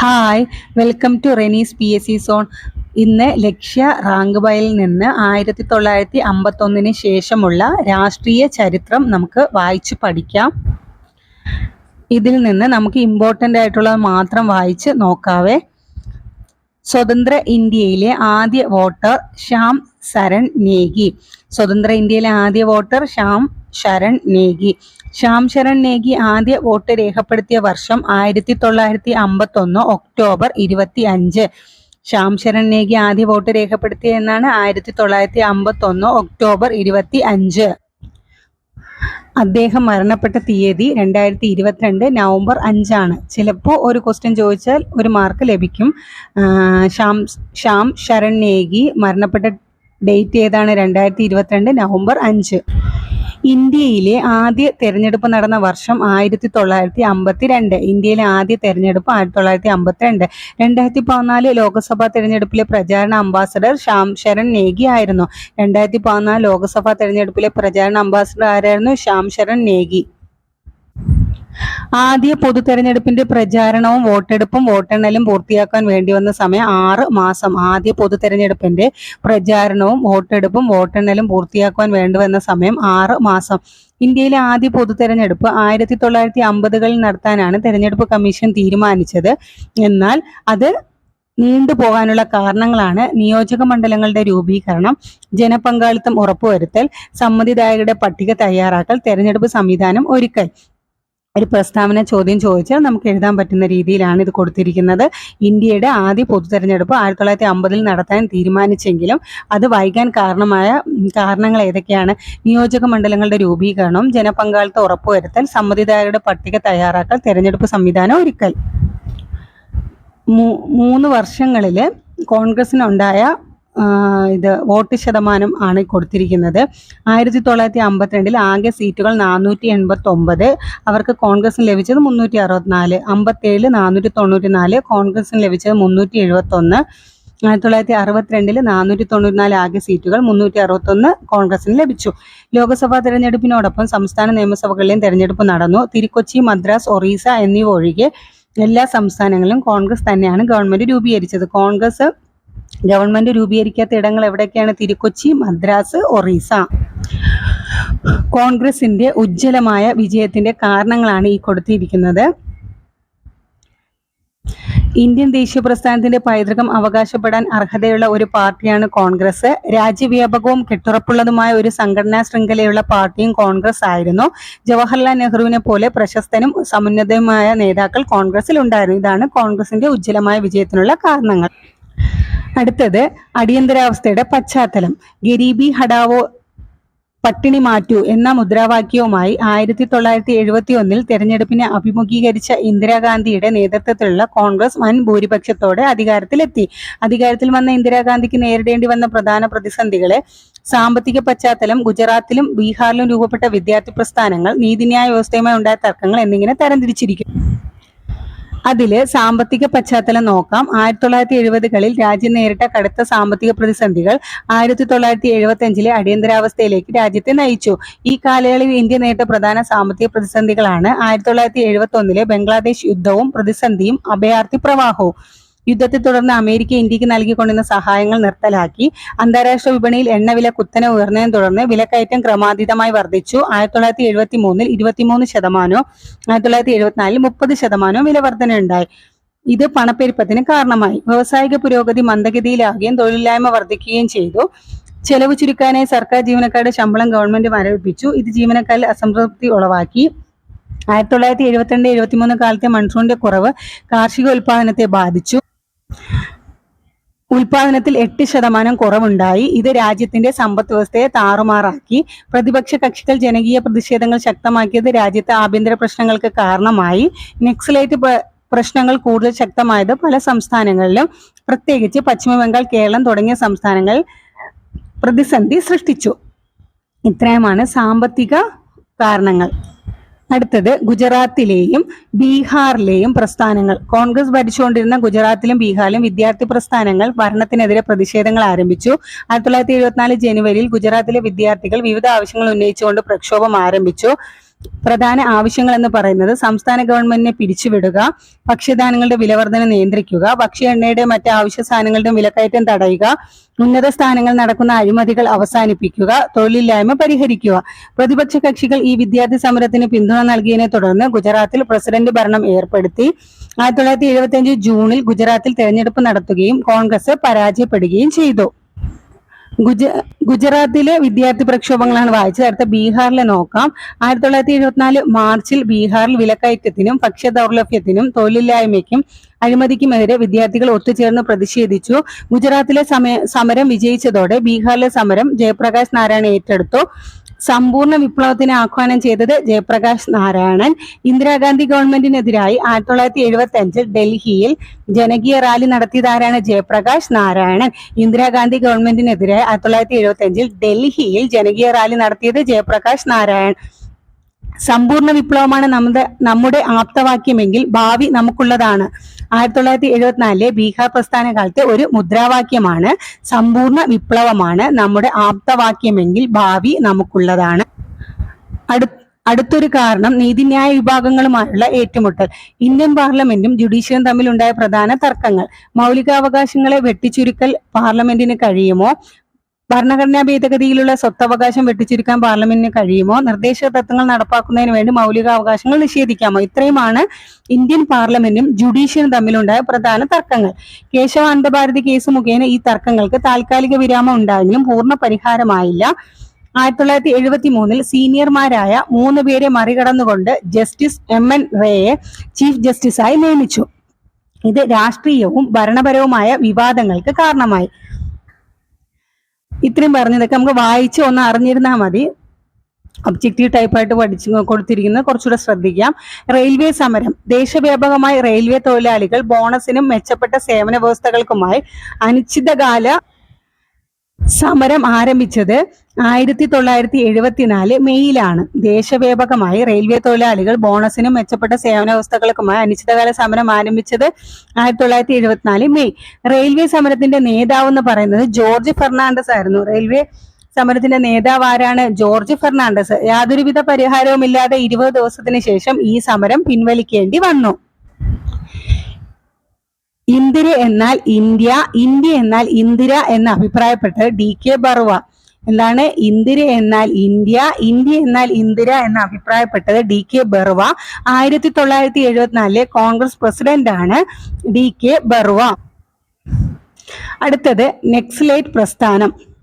Hi welcome to Renees P S C zone ഇന്ന് ലക്ഷ്യ rank ബയിൽ നിന്ന് ആയിരത്തി തൊള്ളായിരത്തി അമ്പത്തൊന്നിന് ശേഷമുള്ള രാഷ്ട്രീയ ചരിത്രം നമുക്ക് വായിച്ച് പഠിക്കാം. ഇതിൽ നിന്ന് നമുക്ക് ഇമ്പോർട്ടന്റ് ആയിട്ടുള്ളത് മാത്രം വായിച്ച് നോക്കാവേ. സ്വതന്ത്ര ഇന്ത്യയിലെ ആദ്യ വോട്ടർ ശ്യാം സരൺ നേഗി. സ്വതന്ത്ര ഇന്ത്യയിലെ ആദ്യ വോട്ടർ ശ്യാം ശരൺ നേഗി ശ്യാം ശരൺ നേഗി ആദ്യ വോട്ട് രേഖപ്പെടുത്തിയ വർഷം ആയിരത്തി തൊള്ളായിരത്തി അമ്പത്തി ഒന്ന് ഒക്ടോബർ ഇരുപത്തി അഞ്ച് ശ്യാം ശരൺ നേഗി ആദ്യ വോട്ട് രേഖപ്പെടുത്തിയ എന്നാണ് ആയിരത്തി തൊള്ളായിരത്തി അമ്പത്തി ഒന്ന് ഒക്ടോബർ ഇരുപത്തി അഞ്ച് അദ്ദേഹം മരണപ്പെട്ട തീയതി രണ്ടായിരത്തി ഇരുപത്തിരണ്ട് നവംബർ അഞ്ചാണ്. ചിലപ്പോൾ ഒരു ക്വസ്റ്റ്യൻ ചോദിച്ചാൽ ഒരു മാർക്ക് ലഭിക്കും. ശ്യാം ശ്യാം ശരൺ നേഗി മരണപ്പെട്ട ഡേറ്റ് ഏതാണ്? രണ്ടായിരത്തി ഇരുപത്തിരണ്ട് നവംബർ അഞ്ച്. ഇന്ത്യയിലെ ആദ്യ തെരഞ്ഞെടുപ്പ് നടന്ന വർഷം ആയിരത്തി തൊള്ളായിരത്തി അമ്പത്തി രണ്ട് ഇന്ത്യയിലെ ആദ്യ തെരഞ്ഞെടുപ്പ് ആയിരത്തി തൊള്ളായിരത്തി അമ്പത്തിരണ്ട് രണ്ടായിരത്തി പതിനാല് ലോക്സഭാ തെരഞ്ഞെടുപ്പിലെ പ്രചാരണ അംബാസഡർ ശ്യാം ശരൺ നേഗി ആയിരുന്നു. രണ്ടായിരത്തി പതിനാല് ലോക്സഭാ തെരഞ്ഞെടുപ്പിലെ പ്രചാരണ അംബാസഡർ ആരായിരുന്നു? ശ്യാം ശരൺ നേഗി. ആദ്യ പൊതു തെരഞ്ഞെടുപ്പിന്റെ പ്രചാരണവും വോട്ടെടുപ്പും വോട്ടെണ്ണലും പൂർത്തിയാക്കാൻ വേണ്ടി വന്ന സമയം ആറ് മാസം. ആദ്യ പൊതു തെരഞ്ഞെടുപ്പിന്റെ പ്രചാരണവും വോട്ടെടുപ്പും വോട്ടെണ്ണലും പൂർത്തിയാക്കാൻ വേണ്ടി വന്ന സമയം ആറ് മാസം. ഇന്ത്യയിലെ ആദ്യ പൊതു തെരഞ്ഞെടുപ്പ് ആയിരത്തി തൊള്ളായിരത്തി അമ്പതുകളിൽ നടത്താനാണ് തെരഞ്ഞെടുപ്പ് കമ്മീഷൻ തീരുമാനിച്ചത്. എന്നാൽ അത് നീണ്ടുപോകാനുള്ള കാരണങ്ങളാണ് നിയോജക മണ്ഡലങ്ങളുടെ രൂപീകരണം ജനപങ്കാളിത്തം ഉറപ്പുവരുത്തൽ സമ്മതിദായകരുടെ പട്ടിക തയ്യാറാക്കൽ തെരഞ്ഞെടുപ്പ് സംവിധാനം ഒരുക്കൽ. ഒരു പ്രസ്താവന ചോദ്യം ചോദിച്ചാൽ നമുക്ക് എഴുതാൻ പറ്റുന്ന രീതിയിലാണ് ഇത് കൊടുത്തിരിക്കുന്നത്. ഇന്ത്യയുടെ ആദ്യ പൊതു തെരഞ്ഞെടുപ്പ് ആയിരത്തി തൊള്ളായിരത്തി അമ്പതിൽ നടത്താൻ തീരുമാനിച്ചെങ്കിലും അത് വൈകാൻ കാരണമായ കാരണങ്ങൾ ഏതൊക്കെയാണ്? നിയോജക മണ്ഡലങ്ങളുടെ രൂപീകരണം ജനപങ്കാളിത്തം ഉറപ്പുവരുത്തൽ സമ്മതിദായകരുടെ പട്ടിക തയ്യാറാക്കൽ തെരഞ്ഞെടുപ്പ് സംവിധാനം ഒരുക്കൽ. മൂന്ന് വർഷങ്ങളിൽ കോൺഗ്രസിനുണ്ടായ ഇത് വോട്ട് ശതമാനം ആണ് കൊടുത്തിരിക്കുന്നത്. ആയിരത്തി തൊള്ളായിരത്തി അമ്പത്തിരണ്ടിൽ ആകെ സീറ്റുകൾ നാനൂറ്റി എൺപത്തി ഒമ്പത് അവർക്ക് കോൺഗ്രസിന് ലഭിച്ചത് മുന്നൂറ്റി അറുപത്തിനാല് അമ്പത്തേഴിൽ നാനൂറ്റി തൊണ്ണൂറ്റി നാല് കോൺഗ്രസിന് ലഭിച്ചത് മുന്നൂറ്റി എഴുപത്തൊന്ന് ആയിരത്തി തൊള്ളായിരത്തി അറുപത്തിരണ്ടിൽ നാനൂറ്റി തൊണ്ണൂറ്റിനാല് ആകെ സീറ്റുകൾ മുന്നൂറ്റി അറുപത്തൊന്ന് കോൺഗ്രസിന് ലഭിച്ചു. ലോക്സഭാ തെരഞ്ഞെടുപ്പിനോടൊപ്പം സംസ്ഥാന നിയമസഭകളിലെയും തെരഞ്ഞെടുപ്പ് നടന്നു. തിരുക്കൊച്ചി മദ്രാസ് ഒറീസ എന്നിവ ഒഴികെ എല്ലാ സംസ്ഥാനങ്ങളിലും കോൺഗ്രസ് തന്നെയാണ് ഗവൺമെന്റ് രൂപീകരിച്ചത്. കോൺഗ്രസ് ഗവൺമെന്റ് രൂപീകരിക്കാത്ത ഇടങ്ങൾ എവിടെയൊക്കെയാണ്? തിരുക്കൊച്ചി മദ്രാസ് ഒറീസ. കോൺഗ്രസിന്റെ ഉജ്ജ്വലമായ വിജയത്തിന്റെ കാരണങ്ങളാണ് ഈ കൊടുത്തിരിക്കുന്നത്. ഇന്ത്യൻ ദേശീയ പ്രസ്ഥാനത്തിന്റെ പൈതൃകം അവകാശപ്പെടാൻ അർഹതയുള്ള ഒരു പാർട്ടിയാണ് കോൺഗ്രസ്. രാജ്യവ്യാപകവും കെട്ടുറപ്പുള്ളതുമായ ഒരു സംഘടനാ ശൃംഖലയുള്ള പാർട്ടിയും കോൺഗ്രസ് ആയിരുന്നു. ജവഹർലാൽ നെഹ്റുവിനെ പോലെ പ്രശസ്തനും സമുന്നതയുമായ നേതാക്കൾ കോൺഗ്രസിൽ ഉണ്ടായിരുന്നു ഇതാണ് കോൺഗ്രസിന്റെ ഉജ്ജ്വലമായ വിജയത്തിനുള്ള കാരണങ്ങൾ. അടുത്തത് അടിയന്തരാവസ്ഥയുടെ പശ്ചാത്തലം. ഗരീബി ഹടാവോ പട്ടിണി മാറ്റൂ എന്ന മുദ്രാവാക്യവുമായി ആയിരത്തി തൊള്ളായിരത്തി എഴുപത്തി ഒന്നിൽ തെരഞ്ഞെടുപ്പിനെ അഭിമുഖീകരിച്ച ഇന്ദിരാഗാന്ധിയുടെ നേതൃത്വത്തിലുള്ള കോൺഗ്രസ് വൻ ഭൂരിപക്ഷത്തോടെ അധികാരത്തിലെത്തി. അധികാരത്തിൽ വന്ന ഇന്ദിരാഗാന്ധിക്ക് നേരിടേണ്ടി വന്ന പ്രധാന പ്രതിസന്ധികളെ സാമ്പത്തിക പശ്ചാത്തലം ഗുജറാത്തിലും ബീഹാറിലും രൂപപ്പെട്ട വിദ്യാർത്ഥി പ്രസ്ഥാനങ്ങൾ നീതിന്യായ വ്യവസ്ഥയുമായി ഉണ്ടായ തർക്കങ്ങൾ എന്നിങ്ങനെ തരംതിരിച്ചിരിക്കും അതിൽ സാമ്പത്തിക പശ്ചാത്തലം നോക്കാം. ആയിരത്തി തൊള്ളായിരത്തി എഴുപതുകളിൽ രാജ്യം നേരിട്ട കടുത്ത സാമ്പത്തിക പ്രതിസന്ധികൾ ആയിരത്തി തൊള്ളായിരത്തി എഴുപത്തി അഞ്ചിലെ അടിയന്തരാവസ്ഥയിലേക്ക് രാജ്യത്തെ നയിച്ചു. ഈ കാലയളവിൽ ഇന്ത്യ നേരിട്ട പ്രധാന സാമ്പത്തിക പ്രതിസന്ധികളാണ് ആയിരത്തി തൊള്ളായിരത്തി എഴുപത്തി ഒന്നിലെ ബംഗ്ലാദേശ് യുദ്ധവും പ്രതിസന്ധിയും അഭയാർത്ഥി പ്രവാഹവും. യുദ്ധത്തെ തുടർന്ന് അമേരിക്ക ഇന്ത്യയ്ക്ക് നൽകിക്കൊണ്ടിരുന്ന സഹായങ്ങൾ നിർത്തലാക്കി. അന്താരാഷ്ട്ര വിപണിയിൽ എണ്ണവില കുത്തനെ ഉയർന്നതിനെ തുടർന്ന് വിലക്കയറ്റം ക്രമാതീതമായി വർദ്ധിച്ചു. ആയിരത്തി തൊള്ളായിരത്തി എഴുപത്തി മൂന്നിൽ ഇരുപത്തിമൂന്ന് ശതമാനവും ആയിരത്തി തൊള്ളായിരത്തി എഴുപത്തിനാലിൽ മുപ്പത് ശതമാനവും വില വർധന ഉണ്ടായി ഇത് പണപ്പെരുപ്പത്തിന് കാരണമായി. വ്യവസായിക പുരോഗതി മന്ദഗതിയിലാകുകയും തൊഴിലില്ലായ്മ വർദ്ധിക്കുകയും ചെയ്തു. ചെലവ് ചുരുക്കാനായി സർക്കാർ ജീവനക്കാരുടെ ശമ്പളം ഗവൺമെന്റ് മരവിപ്പിച്ചു ഇത് ജീവനക്കാരിൽ അസംതൃപ്തി ഉളവാക്കി. ആയിരത്തി തൊള്ളായിരത്തി എഴുപത്തിരണ്ട് എഴുപത്തിമൂന്ന് കാലത്തെ മൺസൂണിന്റെ കുറവ് കാർഷിക ഉൽപാദനത്തെ ബാധിച്ചു. ഉൽപാദനത്തിൽ എട്ട് ശതമാനം കുറവുണ്ടായി. ഇത് രാജ്യത്തിന്റെ സമ്പദ് വ്യവസ്ഥയെ താറുമാറാക്കി. പ്രതിപക്ഷ കക്ഷികൾ ജനകീയ പ്രതിഷേധങ്ങൾ ശക്തമാക്കിയത് രാജ്യത്തെ ആഭ്യന്തര പ്രശ്നങ്ങൾക്ക് കാരണമായി. നെക്സലൈറ്റ് പ്രശ്നങ്ങൾ കൂടുതൽ ശക്തമായത് പല സംസ്ഥാനങ്ങളിലും. പ്രത്യേകിച്ച് പശ്ചിമബംഗാൾ കേരളം തുടങ്ങിയ സംസ്ഥാനങ്ങൾ പ്രതിസന്ധി സൃഷ്ടിച്ചു. ഇത്രയുമാണ് സാമ്പത്തിക കാരണങ്ങൾ. അടുത്തത് ഗുജറാത്തിലെയും ബീഹാറിലെയും പ്രസ്ഥാനങ്ങൾ. കോൺഗ്രസ് ഭരിച്ചുകൊണ്ടിരുന്ന ഗുജറാത്തിലും ബീഹാറിലും വിദ്യാർത്ഥി പ്രസ്ഥാനങ്ങൾ ഭരണത്തിനെതിരെ പ്രതിഷേധങ്ങൾ ആരംഭിച്ചു. ആയിരത്തി തൊള്ളായിരത്തി എഴുപത്തിനാല് ജനുവരിയിൽ ഗുജറാത്തിലെ വിദ്യാർത്ഥികൾ വിവിധ ആവശ്യങ്ങൾ ഉന്നയിച്ചുകൊണ്ട് പ്രക്ഷോഭം ആരംഭിച്ചു. പ്രധാന ആവശ്യങ്ങൾ എന്ന് പറയുന്നത് സംസ്ഥാന ഗവൺമെന്റിനെ പിരിച്ചുവിടുക ഭക്ഷ്യധാന്യങ്ങളുടെ വിലവർധന നിയന്ത്രിക്കുക ഭക്ഷ്യ എണ്ണയുടെ മറ്റ് ആവശ്യ സാധനങ്ങളുടെയും വിലക്കയറ്റം തടയുക ഉന്നത സ്ഥാനങ്ങൾ നടക്കുന്ന അഴിമതികൾ അവസാനിപ്പിക്കുക തൊഴിലില്ലായ്മ പരിഹരിക്കുക. പ്രതിപക്ഷ കക്ഷികൾ ഈ വിദ്യാർത്ഥി സമരത്തിന് പിന്തുണ നൽകിയതിനെ തുടർന്ന് ഗുജറാത്തിൽ പ്രസിഡന്റ് ഭരണം ഏർപ്പെടുത്തി. ആയിരത്തി തൊള്ളായിരത്തി എഴുപത്തി അഞ്ച് ജൂണിൽ ഗുജറാത്തിൽ തെരഞ്ഞെടുപ്പ് നടത്തുകയും കോൺഗ്രസ് പരാജയപ്പെടുകയും ചെയ്തു. ഗുജ ഗുജറാത്തിലെ വിദ്യാർത്ഥി പ്രക്ഷോഭങ്ങളാണ് വായിച്ചത്. അടുത്ത ബീഹാറിലെ നോക്കാം. ആയിരത്തി തൊള്ളായിരത്തി എഴുപത്തിനാല് മാർച്ചിൽ ബീഹാറിൽ വിലക്കയറ്റത്തിനും ഭക്ഷ്യ ദൗർലഭ്യത്തിനും തൊഴിലില്ലായ്മയ്ക്കും അഴിമതിക്കുമെതിരെ വിദ്യാർത്ഥികൾ ഒത്തുചേർന്ന് പ്രതിഷേധിച്ചു. ഗുജറാത്തിലെ സമരം വിജയിച്ചതോടെ ബീഹാറിലെ സമരം ജയപ്രകാശ് നാരായണ ഏറ്റെടുത്തു. സമ്പൂർണ വിപ്ലവത്തിന് ആഹ്വാനം ചെയ്തത് ജയപ്രകാശ് നാരായണൻ. ഇന്ദിരാഗാന്ധി ഗവൺമെന്റിനെതിരായി ആയിരത്തി തൊള്ളായിരത്തി എഴുപത്തി അഞ്ചിൽ ഡൽഹിയിൽ ജനകീയ റാലി നടത്തിയതാരാണ് ജയപ്രകാശ് നാരായണൻ. ഇന്ദിരാഗാന്ധി ഗവൺമെന്റിനെതിരായി ആയിരത്തി തൊള്ളായിരത്തി എഴുപത്തി അഞ്ചിൽ ഡൽഹിയിൽ ജനകീയ റാലി നടത്തിയത് ജയപ്രകാശ് നാരായൺ സമ്പൂർണ വിപ്ലവമാണ് നമ്മുടെ നമ്മുടെ ആപ്തവാക്യമെങ്കിൽ ഭാവി നമുക്കുള്ളതാണ്. ആയിരത്തി തൊള്ളായിരത്തി എഴുപത്തിനാലിലെ ബീഹാർ പ്രസ്ഥാന കാലത്തെ ഒരു മുദ്രാവാക്യമാണ് സമ്പൂർണ വിപ്ലവമാണ്. നമ്മുടെ ആപ്തവാക്യമെങ്കിൽ ഭാവി നമുക്കുള്ളതാണ്. അടു അടുത്തൊരു കാരണം നീതിന്യായ വിഭാഗങ്ങളുമായുള്ള ഏറ്റുമുട്ടൽ. ഇന്ത്യൻ പാർലമെന്റും ജുഡീഷ്യറും തമ്മിലുണ്ടായ പ്രധാന തർക്കങ്ങൾ. മൗലികാവകാശങ്ങളെ വെട്ടിച്ചുരുക്കൽ പാർലമെന്റിന് കഴിയുമോ? ഭരണഘടനാ ഭേദഗതിയിലുള്ള സ്വത്തവകാശം വെട്ടിച്ചുരുക്കാൻ പാർലമെന്റിന് കഴിയുമോ? നിർദ്ദേശ തത്വങ്ങൾ നടപ്പാക്കുന്നതിന് വേണ്ടി മൗലികാവകാശങ്ങൾ നിഷേധിക്കാമോ? ഇത്രയുമാണ് ഇന്ത്യൻ പാർലമെന്റും ജുഡീഷ്യലും തമ്മിലുണ്ടായ പ്രധാന തർക്കങ്ങൾ. കേശവാനന്ദ ഭാരതി കേസ് മുഖേന ഈ തർക്കങ്ങൾക്ക് താൽക്കാലിക വിരാമം ഉണ്ടായെങ്കിലും പൂർണ പരിഹാരമായില്ല. ആയിരത്തി തൊള്ളായിരത്തി എഴുപത്തി മൂന്നിൽ സീനിയർമാരായ മൂന്ന് പേരെ മറികടന്നുകൊണ്ട് ജസ്റ്റിസ് എം എൻ റേയെ ചീഫ് ജസ്റ്റിസായി നിയമിച്ചു. ഇത് രാഷ്ട്രീയവും ഭരണപരവുമായ വിവാദങ്ങൾക്ക് കാരണമായി. ഇത്രയും പറഞ്ഞതൊക്കെ നമുക്ക് വായിച്ച് ഒന്ന് അറിഞ്ഞിരുന്നാൽ മതി. ഒബ്ജക്റ്റീവ് ടൈപ്പായിട്ട് പഠിച്ചു കൊടുത്തിരിക്കുന്നത് കുറച്ചുകൂടെ ശ്രദ്ധിക്കാം. റെയിൽവേ സമരം. ദേശവ്യാപകമായി റെയിൽവേ തൊഴിലാളികൾ ബോണസിനും മെച്ചപ്പെട്ട സേവന വ്യവസ്ഥകൾക്കുമായി അനിശ്ചിതകാല സമരം ആരംഭിച്ചത് ആയിരത്തി തൊള്ളായിരത്തി എഴുപത്തിനാല് മെയ്യിലാണ്. ദേശവ്യാപകമായി റെയിൽവേ തൊഴിലാളികൾ ബോണസിനും മെച്ചപ്പെട്ട സേവന വ്യവസ്ഥകൾക്കുമായി അനിശ്ചിതകാല സമരം ആരംഭിച്ചത് ആയിരത്തി തൊള്ളായിരത്തി എഴുപത്തിനാല് മെയ്. റെയിൽവേ സമരത്തിന്റെ നേതാവ് എന്ന് പറയുന്നത് ജോർജ് ഫെർണാണ്ടസ് ആയിരുന്നു. റെയിൽവേ സമരത്തിന്റെ നേതാവ് ആരാണ്? ജോർജ് ഫെർണാണ്ടസ്. യാതൊരുവിധ പരിഹാരവുമില്ലാതെ ഇരുപത് ദിവസത്തിന് ശേഷം ഈ സമരം പിൻവലിക്കേണ്ടി വന്നു. ഇന്ദിര എന്നാൽ ഇന്ത്യ ഇന്ത്യ എന്നാൽ ഇന്ദിര എന്ന് അഭിപ്രായപ്പെട്ടത് ഡി കെ ബറുവ. എന്താണ്? ഇന്ദിര എന്നാൽ ഇന്ത്യ ഇന്ത്യ എന്നാൽ ഇന്ദിര എന്ന് അഭിപ്രായപ്പെട്ടത് ഡി കെ ബറുവ. ആയിരത്തി തൊള്ളായിരത്തി എഴുപത്തിനാലിലെ കോൺഗ്രസ് പ്രസിഡന്റ് ആണ് ഡി കെ ബറുവ. അടുത്തത് നെക്സലൈറ്റ് പ്രസ്ഥാനം.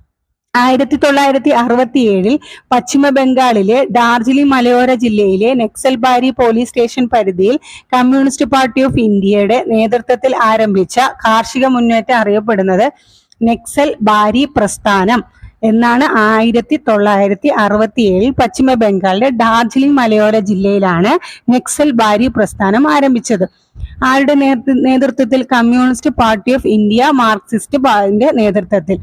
ആയിരത്തി തൊള്ളായിരത്തി അറുപത്തി ഏഴിൽ പശ്ചിമ ബംഗാളിലെ ഡാർജിലിംഗ് മലയോര ജില്ലയിലെ നെക്സൽബാരി പോലീസ് സ്റ്റേഷൻ പരിധിയിൽ കമ്മ്യൂണിസ്റ്റ് പാർട്ടി ഓഫ് ഇന്ത്യയുടെ നേതൃത്വത്തിൽ ആരംഭിച്ച കാർഷിക മുന്നേറ്റം അറിയപ്പെടുന്നത് നെക്സൽ ബാരി പ്രസ്ഥാനം എന്നാണ് ആയിരത്തി തൊള്ളായിരത്തി അറുപത്തി ഏഴിൽ പശ്ചിമ ബംഗാളിലെ ഡാർജിലിംഗ് മലയോര ജില്ലയിലാണ് നെക്സൽ ബാരി പ്രസ്ഥാനം ആരംഭിച്ചത്. ആരുടെ നേതൃത്വത്തിൽ communist party of India Marxist നേതൃത്വത്തിൽ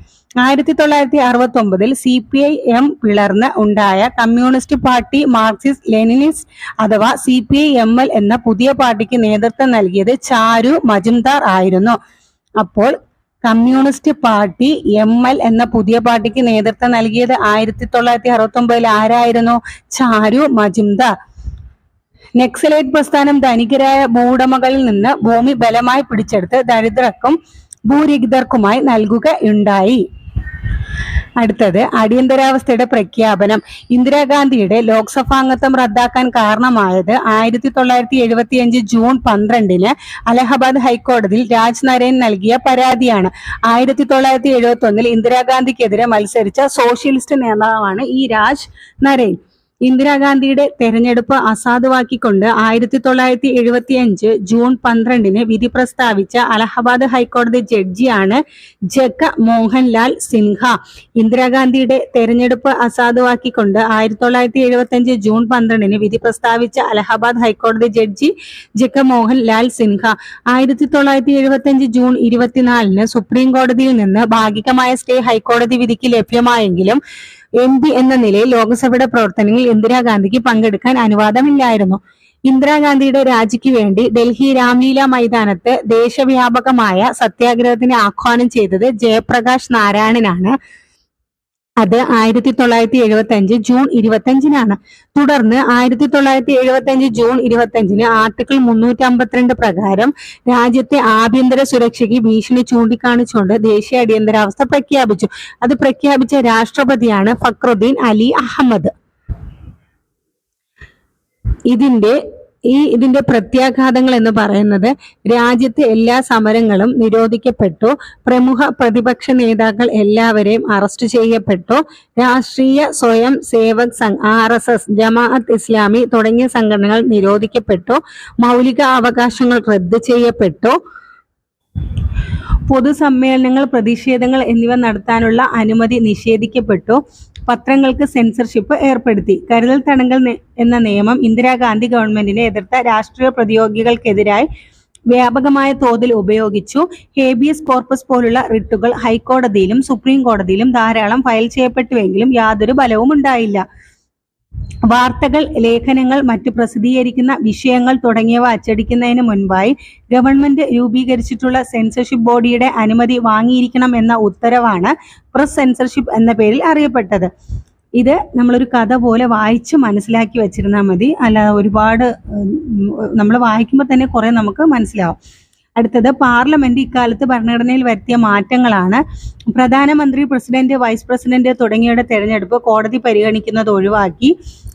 ആയിരത്തി തൊള്ളായിരത്തി അറുപത്തി ഒമ്പതിൽ സി പി ഐ എം പിളർന്ന് ഉണ്ടായ കമ്മ്യൂണിസ്റ്റ് പാർട്ടി മാർക്സിസ്റ്റ് ലെനിനിസ്റ്റ് അഥവാ C P I M L എന്ന പുതിയ പാർട്ടിക്ക് നേതൃത്വം നൽകിയത് ചാരു മജുംദാർ ആയിരുന്നു. അപ്പോൾ കമ്മ്യൂണിസ്റ്റ് പാർട്ടി എം എൽ എന്ന പുതിയ പാർട്ടിക്ക് നേതൃത്വം നൽകിയത് ആയിരത്തി തൊള്ളായിരത്തി അറുപത്തി ഒമ്പതിൽ ആരായിരുന്നു? ചാരു മജുംദാർ. നെക്സലൈറ്റ് പ്രസ്ഥാനം ധനികരായ ഭൂവുടമകളിൽ നിന്ന് ഭൂമി ബലമായി പിടിച്ചെടുത്ത് ദരിദ്രർക്കും ഭൂരഹിതർക്കുമായി നൽകുകയുണ്ടായി. അടുത്തത് അടിയന്തരാവസ്ഥയുടെ പ്രഖ്യാപനം. ഇന്ദിരാഗാന്ധിയുടെ ലോക്സഭാംഗത്വം റദ്ദാക്കാൻ കാരണമായത് ആയിരത്തി തൊള്ളായിരത്തി എഴുപത്തിയഞ്ച് ജൂൺ പന്ത്രണ്ടിന് അലഹബാദ് ഹൈക്കോടതിയിൽ രാജ് നരേൻ നൽകിയ പരാതിയാണ്. ആയിരത്തി തൊള്ളായിരത്തി എഴുപത്തി ഒന്നിൽ ഇന്ദിരാഗാന്ധിക്കെതിരെ മത്സരിച്ച സോഷ്യലിസ്റ്റ് നേതാവാണ് ഈ രാജ് നരേൻ ഇന്ദിരാഗാന്ധിയുടെ തെരഞ്ഞെടുപ്പ് അസാധുവാക്കിക്കൊണ്ട് ആയിരത്തി തൊള്ളായിരത്തി എഴുപത്തി അഞ്ച് ജൂൺ പന്ത്രണ്ടിന് വിധി പ്രസ്താവിച്ച അലഹബാദ് ഹൈക്കോടതി ജഡ്ജിയാണ് ജഗ മോഹൻലാൽ സിൻഹ. ഇന്ദിരാഗാന്ധിയുടെ തെരഞ്ഞെടുപ്പ് അസാധുവാക്കിക്കൊണ്ട് ആയിരത്തി തൊള്ളായിരത്തി എഴുപത്തി അഞ്ച് ജൂൺ പന്ത്രണ്ടിന് വിധി പ്രസ്താവിച്ച അലഹബാദ് ഹൈക്കോടതി ജഡ്ജി ജഗ മോഹൻലാൽ സിൻഹ. ആയിരത്തി തൊള്ളായിരത്തി എഴുപത്തി അഞ്ച് ജൂൺ ഇരുപത്തിനാലിന് സുപ്രീം കോടതിയിൽ നിന്ന് ഭാഗികമായ സ്റ്റേ ഹൈക്കോടതി വിധിക്ക് ലഭ്യമായെങ്കിലും എം പി എന്ന നിലയിൽ ലോക്സഭയുടെ പ്രവർത്തനങ്ങളിൽ ഇന്ദിരാഗാന്ധിക്ക് പങ്കെടുക്കാൻ അനുവാദമില്ലായിരുന്നു. ഇന്ദിരാഗാന്ധിയുടെ രാജിക്ക് വേണ്ടി ഡൽഹി രാംലീല മൈതാനത്ത് ദേശവ്യാപകമായ സത്യാഗ്രഹത്തിന് ആഹ്വാനം ചെയ്തത് ജയപ്രകാശ് നാരായണനാണ്. അത് ആയിരത്തി തൊള്ളായിരത്തി എഴുപത്തി അഞ്ച് ജൂൺ ഇരുപത്തി അഞ്ചിനാണ് തുടർന്ന് ആയിരത്തി തൊള്ളായിരത്തി എഴുപത്തി അഞ്ച് ജൂൺ ഇരുപത്തി അഞ്ചിന് ആർട്ടിക്കിൾ മുന്നൂറ്റി അമ്പത്തിരണ്ട് പ്രകാരം രാജ്യത്തെ ആഭ്യന്തര സുരക്ഷയ്ക്ക് ഭീഷണി ചൂണ്ടിക്കാണിച്ചുകൊണ്ട് ദേശീയ അടിയന്തരാവസ്ഥ പ്രഖ്യാപിച്ചു. അത് പ്രഖ്യാപിച്ച രാഷ്ട്രപതിയാണ് ഫക്രുദ്ദീൻ അലി അഹമ്മദ്. ഇതിന്റെ ഈ ഇതിന്റെ പ്രത്യാഘാതങ്ങൾ എന്ന് പറയുന്നത് രാജ്യത്തെ എല്ലാ സമരങ്ങളും നിരോധിക്കപ്പെട്ടു. പ്രമുഖ പ്രതിപക്ഷ നേതാക്കൾ എല്ലാവരെയും അറസ്റ്റ് ചെയ്യപ്പെട്ടു. Rashtriya Swayam Sevak Sangh R S S Jamaat Islami തുടങ്ങിയ സംഘടനകൾ നിരോധിക്കപ്പെട്ടു. മൗലിക അവകാശങ്ങൾ റദ്ദ് ചെയ്യപ്പെട്ടു. പൊതുസമ്മേളനങ്ങൾ പ്രതിഷേധങ്ങൾ എന്നിവ നടത്താനുള്ള അനുമതി നിഷേധിക്കപ്പെട്ടു. പത്രങ്ങൾക്ക് സെൻസർഷിപ്പ് ഏർപ്പെടുത്തി. കരുതൽ തടങ്കൽ എന്ന നിയമം ഇന്ദിരാഗാന്ധി ഗവൺമെന്റിനെ എതിർത്ത രാഷ്ട്രീയ പ്രതിയോഗികൾക്കെതിരായി വ്യാപകമായ തോതിൽ ഉപയോഗിച്ചു. ഹേബിയസ് കോർപ്പസ് പോലുള്ള റിട്ടുകൾ ഹൈക്കോടതിയിലും സുപ്രീം കോടതിയിലും ധാരാളം ഫയൽ ചെയ്യപ്പെട്ടുവെങ്കിലും യാതൊരു ഫലവും ഉണ്ടായില്ല വാർത്തകൾ ലേഖനങ്ങൾ മറ്റ് പ്രസിദ്ധീകരിക്കുന്ന വിഷയങ്ങൾ തുടങ്ങിയവ അച്ചടിക്കുന്നതിന് മുൻപായി ഗവൺമെന്റ് രൂപീകരിച്ചിട്ടുള്ള സെൻസർഷിപ്പ് ബോഡിയുടെ അനുമതി വാങ്ങിയിരിക്കണം എന്ന ഉത്തരവാണ് പ്രസ് സെൻസർഷിപ്പ് എന്ന പേരിൽ അറിയപ്പെട്ടത്. ഇത് നമ്മളൊരു കഥ പോലെ വായിച്ച് മനസ്സിലാക്കി വെച്ചിരുന്നാൽ മതി. അല്ലാതെ ഒരുപാട് നമ്മൾ വായിക്കുമ്പോൾ തന്നെ കുറെ നമുക്ക് മനസ്സിലാവും. അടുത്തത് പാർലമെന്റ് ഇക്കാലത്ത് ഭരണഘടനയിൽ വരുത്തിയ മാറ്റങ്ങളാണ്. പ്രധാനമന്ത്രി പ്രസിഡന്റ് വൈസ് പ്രസിഡന്റ് തുടങ്ങിയവരുടെ തെരഞ്ഞെടുപ്പ് കോടതി പരിഗണിക്കുന്നത് ഒഴിവാക്കി.